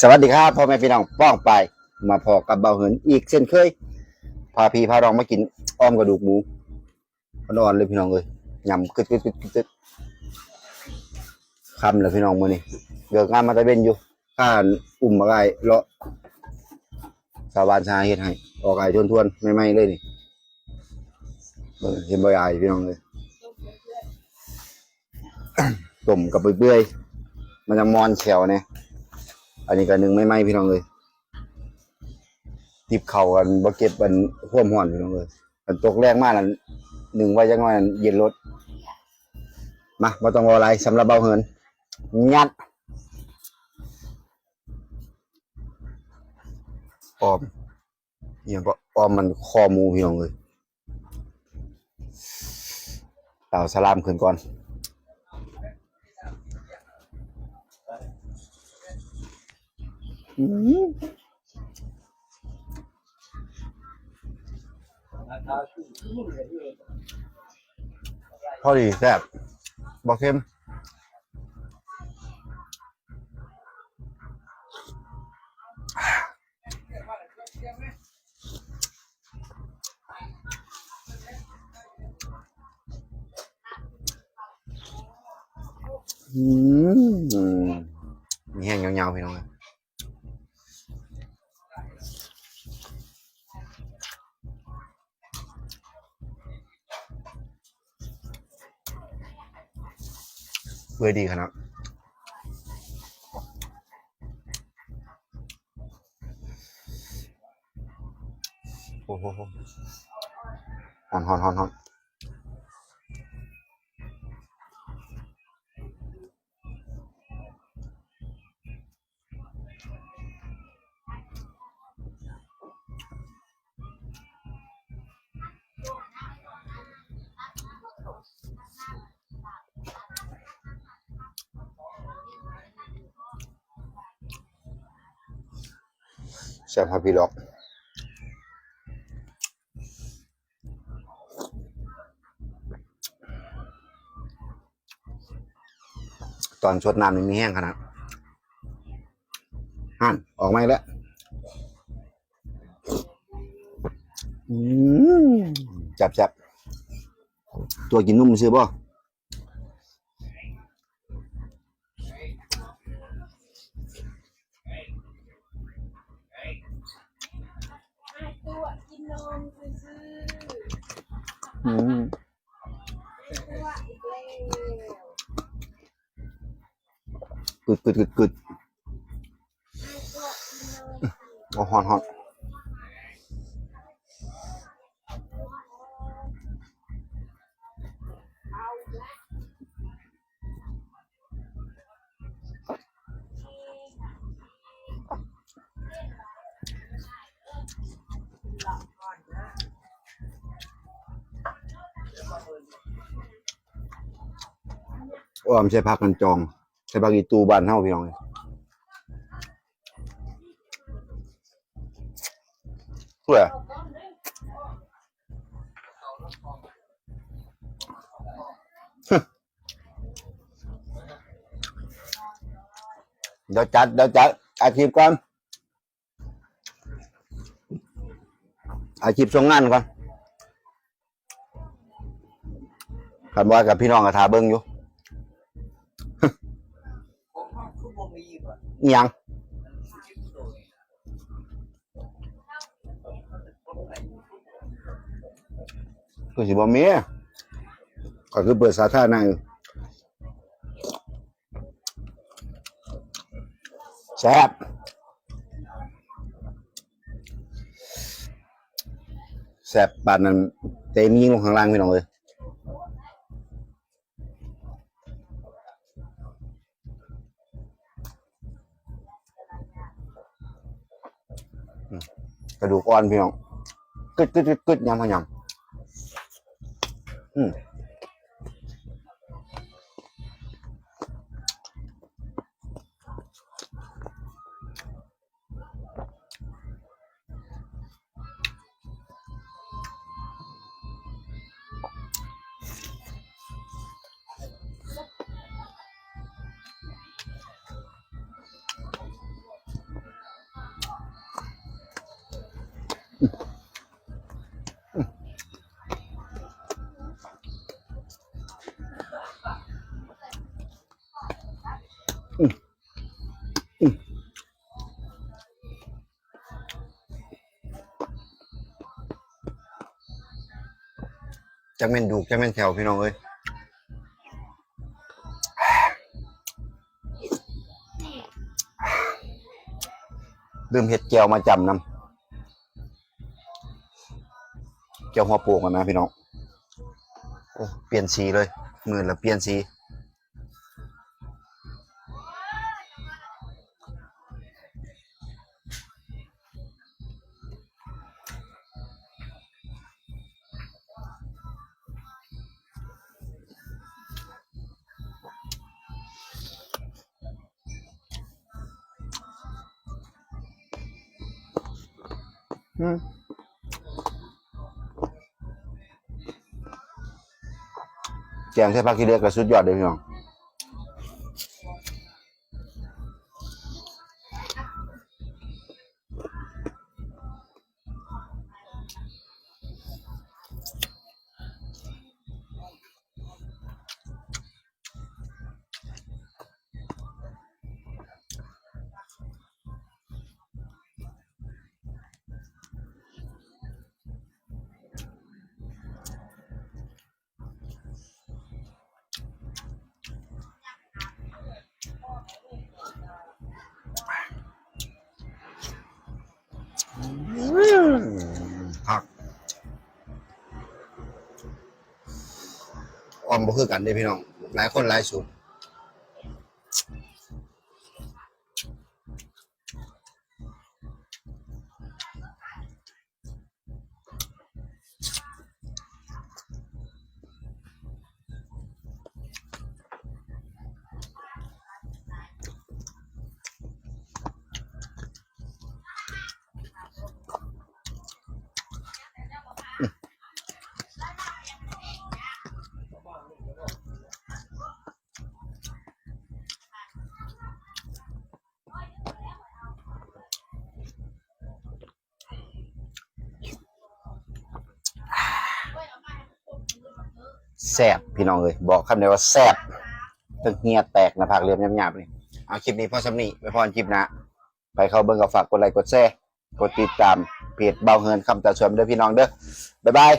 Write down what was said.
สวัสดีครับพ่อแม่พี่น้องป้องไป มาพอกับเบาเหินอีกเช่นเคย พาพี่พาน้องมากินอ้อมกระดูกหมูนอนเลยพี่น้องเลยยำกึดกึดกึดกึดกึดคำเลยพี่น้องมือนี่เกิดงานมาตะเวนอยู่ข้าอุ่มอะไรเลาะสาวบานชาเฮ็ดให้ออกไก่ทวนๆไม่ไมๆเลยนี่เห็นใบ่ยายพี่น้องเลยต้มกับเปื่อย มันจะมอนแขวเนี่ยอันนี้ก็หนึ่งไม่ไหมพี่น้องเลยติบเข่ากันบ่เก็บมันห่วมห่อนพี่น้องเลยมันตกแรงมากนั่นหนึ่งไว้จังหน่อยนั่นเย็นรถมาบ่ต้องรออะไรสำหรับเบาเหินยัดออมอหยังก็ออมมันคอมูพี่น้องเลยเต่าสลามขึ้นก่อน พอดีแซ่บบอกเค็มอืมมีแห้งยาวๆพี่น้อง เอ้ยดีขนาดโอ้โหฮอนฮอนฮอนฮอน แซ่บครับพี่ล็อกตอนชดน้ำนี่มีแห้งขนาดหั่นออกมาแล้ว จับจับ ตัวกินนุ่มซื้อบ่ตัวกิ นมซื้ออืมตัวอีกแล้วกึดกึดกึดกึดตัวกินนม โอ้ฮอนหอน อ้อมใช้พักกันจองใช้พักอีตูบ้านเฮาพี่น้องเอ้ยเพื่อเดี๋ยวจัดเดี๋ยวจัดอาชีพก่อนอาชีพส่งงานก่อนคันว่ากับพี่น้องกับทาเบิ้งอยู่ ผมว่าคือบ่มีว่ะ อิห ยังก็สิบ่มีก็คือเปิดสาธารณะอยู่แซ่บแซ่บปานนั้นเต็มยิงลงข้างล่างพี่น้องเลย กระดูกอ่อนพี่น้องกึดกึดกึดกึดยำขยำอืม จักแม่นดูจักแม่นแถวพี่น้องเอ้ยลืมเห็ดแก้วมาจำนำแก้วหัวโปกกันนะพี่น้องโอ้เปลี่ยนสีเลย มือละเปลี่ยนสี แจงใส่ผักกีเรียกก็สุดยอดเลยพี่น้อง อมบ่คือกันเด้พี่น้อง หลายคนหลายสูตร แซบพี่น้องเลยบอกคำเดียวว่าแซบตึกเงียแตกนะผักเรียมหยาบๆนี่เอาคลิปนี้พอสำนีไปพอนคลิปนะไปเข้าเบิ้งกับฝากกดไลค์กดแชร์กดติดตามเพจเบาเฮินคำตาชวมเด้อพี่น้องเด้อบ๊ายบาย